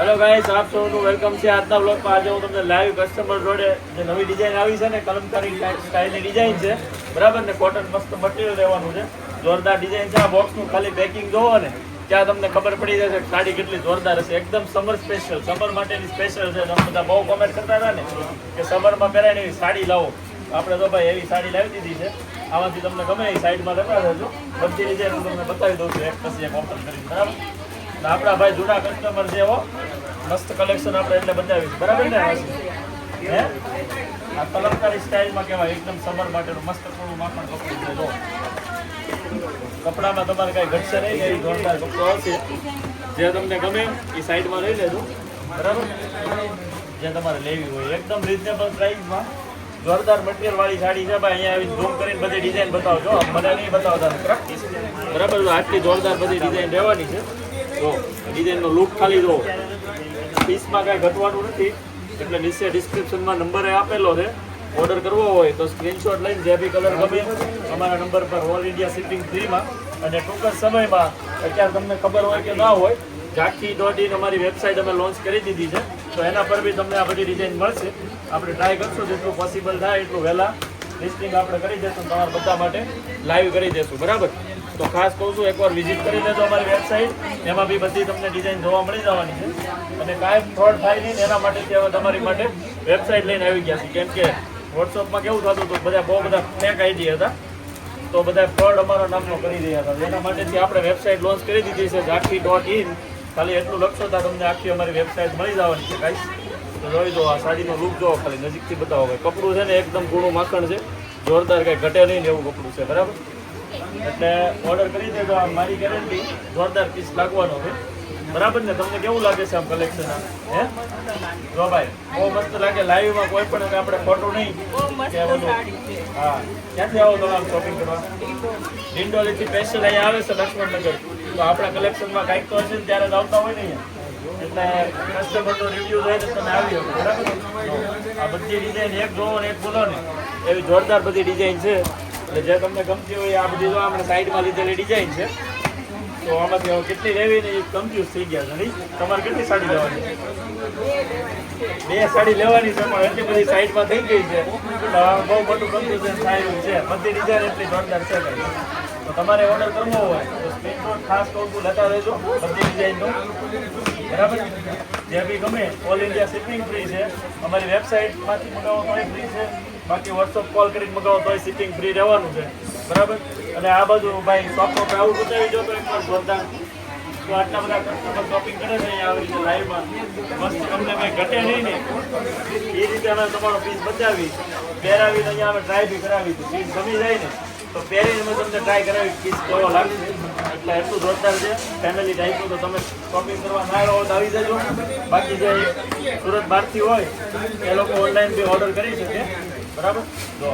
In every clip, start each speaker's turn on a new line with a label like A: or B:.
A: Hello guys આપ સૌનું welcome છે. આજના બ્લોગમાં આજે હું તમને લાઈવ કસ્ટમર જોડે જે નવી ડિઝાઇન આવી છે ને, કલમકારી સ્ટાઇલની ડિઝાઇન છે, બરાબર ને કોટન મસ્ત મટીરિયલ રહેવાનું છે. જોરદાર ડિઝાઇન છે. આ બોક્સનું ખાલી પેકિંગ જોવો ને, ત્યાં તમને ખબર પડી જશે સાડી કેટલી જોરદાર હશે. એકદમ સમર સ્પેશિયલ સમર માટેની સ્પેશિયલ છે. તમે બધા બહુ કોમેન્ટ કરતા હતા ને, કે સમરમાં પહેરાય એવી સાડી લાવો. આપણે તો ભાઈ એવી સાડી લાવી દીધી છે. આમાંથી તમને ગમે એ સાઈડમાં લગા દેજો. બધી ડિઝાઇન હું તમને બતાવી દઉં છું. એક પછી એક ઓપન કરી બરાબર? આપણા ભાઈ જૂના કસ્ટમર છે એવો. મસ્ત કલેક્શન આપણે એટલે બતાવીશ બરાબર ને? હે? આ કલમકારી સ્ટાઇલમાં કહેવાય. એકદમ સમર માટેનું મસ્ત થોડું માખણ કપડું છે કપડામાં તમારે કાંઈ ઘટશે નહીં એવી જોરદાર કપડો આવશે. જે તમને ગમે એ સાઈડમાં લઈ લેજો. બરાબર? જે તમારે લેવી હોય. એકદમ રિઝનેબલ પ્રાઇસમાં જોરદાર મટીરિયલ વાળી સાડી છે ભાઈ. અહીંયા આવી ઝૂમ કરીને બધી ડિઝાઇન બતાવજો. મને નહીં બતાવતા. બરાબર? તો આટલી જોરદાર બધી ડિઝાઇન રહેવાની છે. જો ડિઝાઇનનો લુક ખાલી જો, પીસમાં કાંઈ ઘટવાનું નથી, એટલે નીચે ડિસ્ક્રિપ્શનમાં નંબર આપેલો છે. ઓર્ડર કરવો હોય તો સ્ક્રીનશોટ લઈને જે બી કલર ગમે, અમારા નંબર પર ઓલ ઇન્ડિયા શિપિંગ ફ્રીમાં અને ટૂંક જ સમયમાં અત્યારે તમને ખબર હોય કે ના હોય, ઝાંખી ડોટ ઇન અમારી વેબસાઇટ અમે લોન્ચ કરી દીધી છે. તો એના પર બી તમને આ બધી ડિઝાઇન મળશે. આપણે ટ્રાય કરશું, જેટલું પોસિબલ થાય એટલું વહેલા લિસ્ટિંગ આપણે કરી દઈશું તમારા બધા માટે લાઈવ કરી દઈશું બરાબર? તો ખાસ કહું છું, એકવાર વિઝિટ કરી લેજો અમારી વેબસાઇટ એમાં બી બધી તમને ડિઝાઇન જોવા મળી જવાની છે. અને કાંઈ ફ્રોડ થાય નહીં એના માટે હવે તમારી માટે વેબસાઇટ લઈને આવી ગયા છે કેમ કે વોટ્સઅપમાં કેવું થતું હતું, બધા બહુ બધા ફેક આઈડી હતા. તો બધા ફ્રોડ અમારો નામનો કરી રહ્યા હતા. એના માટેથી આપણે વેબસાઇટ લોન્ચ કરી દીધી છે, ઝાંખી ડોટ ઇન ખાલી એટલું લખશો તો તમને આખી અમારી વેબસાઇટ મળી જવાની છે કાંઈ તો જોઈ દો આ સાડીનો રૂપ જોવો ખાલી નજીકથી બતાવો. કપડું છે ને, એકદમ ગુણું માખણ છે. જોરદાર કાંઈ ઘટે નહીં એવું કપડું છે, બરાબર? એટલે ઓર્ડર કરી દેજો આ મારી ગેરંટી જોરદાર પીસ લાગવાનો છે. બરાબર ને? તમને કેવું લાગે છે આમ કલેક્શન હે? જો ભાઈ બહુ મસ્ત લાગે. લાઈવમાં કોઈ પણ આપણે ફોટો નહીં કે બધું હા. ક્યાંથી આવો તમે આમ શોપિંગ કરવા? ડિંડોલીથી સ્પેશિયલ અહીંયા આવે છે લક્ષ્મણનગર. તો આપણા કલેક્શનમાં કાંઈક તો હશે ને ત્યારે જ આવતા હોય ને અહીંયા. એટલે કસ્ટમરનો રિવ્યુ હોય તો તમે આવી શકો. બરાબર? આ બધી ડિઝાઇન એક જોવો ને એક બોલો ને. એવી જોરદાર બધી ડિઝાઇન છે. એટલે જે તમને ગમતી હોય આ બધી જો આપણે સાઈડમાં લીધેલી ડિઝાઇન છે. તો આમાંથી હવે કેટલી લેવી ને કન્ફ્યુઝ થઈ ગયા છે તમારે કેટલી સાડી લેવાની બે સાડી લેવાની છે, પણ એટલી બધી સાઈડમાં થઈ ગઈ છે. તો બહુ મોટું કન્ફ્યુઝન થાય એવું છે. બધી ડિઝાઇન એટલી જોરદાર છે. તો તમારે ઓર્ડર કરવો હોય, તો સ્ક્રીનશોટ ખાસ કહું લેતા રહેજો બધી ડિઝાઇનનો. બરાબર? જે બી ગમે ઓલ ઇન્ડિયા શિપિંગ ફ્રી છે. અમારી વેબસાઇટમાંથી મંગાવવા પણ ફ્રી છે. બાકી વોટ્સઅપ કોલ કરીને મગાવો તો શિપિંગ ફ્રી રહેવાનું છે. બરાબર? અને આ બાજુ ભાઈ શોપમાં આવું બતાવી જો તો એકવાર જોરદાર. તો આટલા બધા કસ્ટમર શોપિંગ કરે છે અહીંયા આવી રીતે લાઈવમાં મસ્ત તમને કંઈ ઘટે નહીં ને. એ રીતે અમે તમારો પીસ બચાવી પહેરાવીને અહીંયા અમે ટ્રાય બી કરાવી તો પીસ ગમી જાય ને, તો પહેરીને અમે તમને ટ્રાય કરાવી. પીસ કેવો લાગે એટલે એટલું જોરદાર છે. ફેમિલી ટાઈપનું તો તમે શોપિંગ કરવા ના આવ્યા હો તો આવી જજો. બાકી જે સુરત બહારથી હોય, એ લોકો ઓનલાઈન બી ઓર્ડર કરી શકે. બરાબર? જો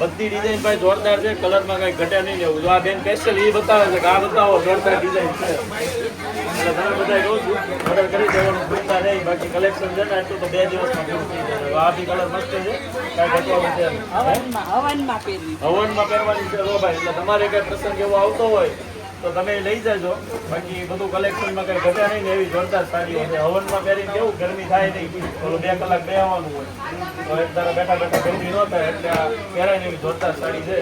A: બધી ડિઝાઇન ભાઈ જોરદાર છે કલરમાં કાંઈ ઘટે નહીં જવું જો આ બેન સ્પેશિયલ એ બતાવે છે કે આ બતાવો જોરદાર ડિઝાઇન છે. એટલે તમે બધા કહું છું ઓર્ડર કરી દેવાનું ભૂલતા નહીં. બાકી કલેક્શન છે ને તો બે દિવસમાં પૂરું થઈ જાય. આ બી કલર મસ્ત છે. કાંઈ ઘટવાનું છે નહીં. હે?
B: હવનમાં હવનમાં પહેરવી.
A: હવનમાં પહેરવાની છે રો ભાઈ. એટલે તમારે કઈ પ્રસંગ એવો આવતો હોય તો તમે લઈ જજો. બાકી બધું કલેક્શનમાં કઈ ઘટે નહીં ને એવી જોરદાર સાડીઓ છે. હવનમાં પહેરીને કેવું ગરમી થાય નહીં. થોડું બે કલાક બેહવાનું હોય. તો એક તારા બેઠા બેઠા ગરમી ન થાય એટલે આ પહેરાય એવી જોરદાર સાડી છે.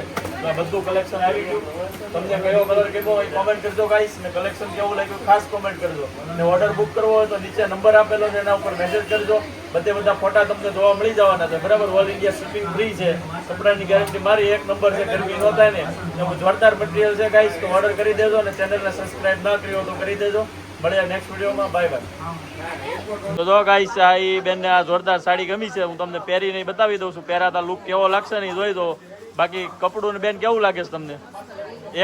A: બધું કલેક્શન આવી ગયું. તમને કયો કલર કેવો હોય કોમેન્ટ કરજો ગાઈસ ને કલેક્શન કેવું લાગ્યું ખાસ કોમેન્ટ કરજો. અને ઓર્ડર બુક કરવો હોય તો નીચે નંબર આપેલો છે એના ઉપર મેસેજ કરજો. બધે બધા ફોટા તમને જોવા મળી જવાના છે. બરાબર? ઓલ ઇન્ડિયા શિપિંગ ફ્રી છે. કપડાની ગેરંટી મારી એક નંબર છે. ગરમી ન થાય ને. એવું જોરદાર મટીરિયલ છે ગાઈસ તો ઓર્ડર કરી દેજો અને ચેનલને સબસ્ક્રાઇબ ના કર્યો તો કરી દેજો. મળ્યા નેક્સ્ટ વિડીયોમાં બાય બાય તો જો ગાઈસ ઈ બેનને આ જોરદાર સાડી ગમી છે. હું તમને પહેરીને બતાવી દઉં છું. પહેરાતા લુક કેવો લાગશે ને જોઈ દો. બાકી કપડું ને બેન કેવું લાગે છે તમને?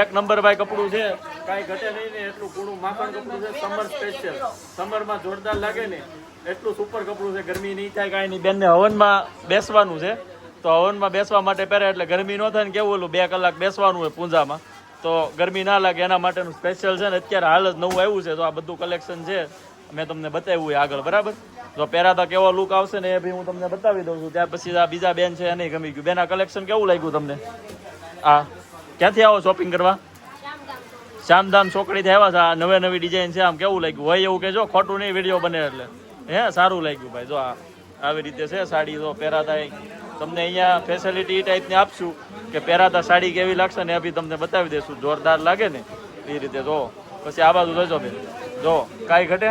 A: એક નંબર ભાઈ કપડું છે. કાંઈ ઘટે નહીં ને એટલું કૂણું માખણ કપડું છે. સમર સ્પેશિયલ સમરમાં જોરદાર લાગે ને એટલું સુપર કપડું છે. ગરમી નહીં થાય કાંઈ નહીં. બેનને હવનમાં બેસવાનું છે. તો હવનમાં બેસવા માટે પહેરે એટલે ગરમી ન થાય ને કેવું ઓલું બે કલાક બેસવાનું હોય પૂંજામાં. તો ગરમી ના લાગે એના માટેનું સ્પેશિયલ છે ને અત્યારે હાલ જ નવું આવ્યું છે. તો આ બધું કલેક્શન છે. મેં તમને બતાવ્યું હોય આગળ, બરાબર? તો પહેરાતા કેવો લુક આવશે ને એ બી હું તમને બતાવી દઉં છું. ત્યાર પછી આ બીજા બેન છે, એને ગમી ગયું. બેના કલેક્શન કેવું લાગ્યું તમને? આ, ક્યાંથી આવો શોપિંગ કરવા? શ્યામધામ ચોકડીથી આવ્યા છે આ નવે નવી ડિઝાઇન છે, આમ કેવું લાગ્યું? હોય એવું કે જો ખોટું નહીં વીડિયો બને એટલે. હે, સારું લાગ્યું ભાઈ. જો આ આવી રીતે છે, સાડી તો પહેરાતા તમને અહીંયા ફેસિલિટી એ ટાઈપની આપશું કે પહેરાતા સાડી કેવી લાગશે ને એ બી તમને બતાવી દઈશું. જોરદાર લાગે ને એ રીતે, જો. પછી આ બાજુ જોજો બેન. જો, કાંઈ ઘટે?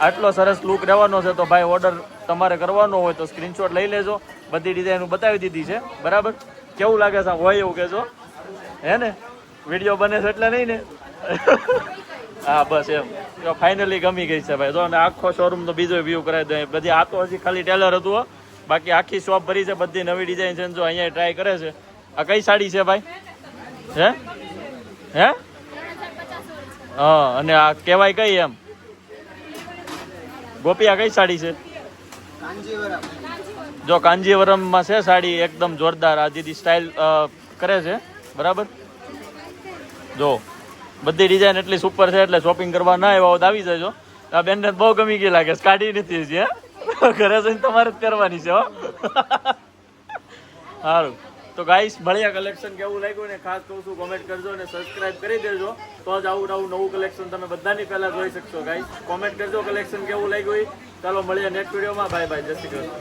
A: આટલો સરસ લુક રહેવાનો છે તો ભાઈ ઓર્ડર તમારે કરવાનો હોય તો સ્ક્રીનશોટ લઈ લેજો. બધી ડિઝાઇન બતાવી દીધી છે. બરાબર? કેવું લાગે છે? હોય એવું કહેજો. હે ને? વીડિયો બને છે એટલે નહીં ને? હા, બસ એમ. જો ફાઇનલી ગમી ગઈ છે ભાઈ. જો અને આખો શોરૂમ તો બીજો વ્યૂ કરાવી દે. બધી આ તો હજી ખાલી ટેલર હતું બાકી આખી શોપ ભરી છે, બધી નવી ડિઝાઇન છે જો અહીંયા ટ્રાય કરે છે. આ કઈ સાડી છે ભાઈ? હે? હે? હા, અને આ કહેવાય કઈ એમ? ગોપી, આ કઈ સાડી છે? જો કાંજીવરમમાં છે સાડી, એકદમ જોરદાર. આ દીદી સ્ટાઇલ કરે છે. બરાબર? જો, બધી ડિઝાઇન એટલી સુપર છે એટલે શોપિંગ કરવા ના આવ્યા હોત, આવી જજો. આ બેનને બહુ ગમી ગઈ લાગે, છે. કાઢી નથી હે? ઘરે જઈને તમારે જ પહેરવાની છે સારું તો ગાઈસ ભળિયા કલેક્શન કેવું લાગ્યું ને ખાસ કહું છું કોમેન્ટ કરજો અને સબસ્ક્રાઇબ કરી દેજો. તો જ આવું આવું નવું કલેક્શન તમે બધાની પહેલા જોઈ શકશો ગાઈસ કોમેન્ટ કરજો કલેક્શન કેવું લાગ્યું. ચાલો મળીએ નેક્સ્ટ વિડીયોમાં બાય બાય જય શ્રી કૃષ્ણ.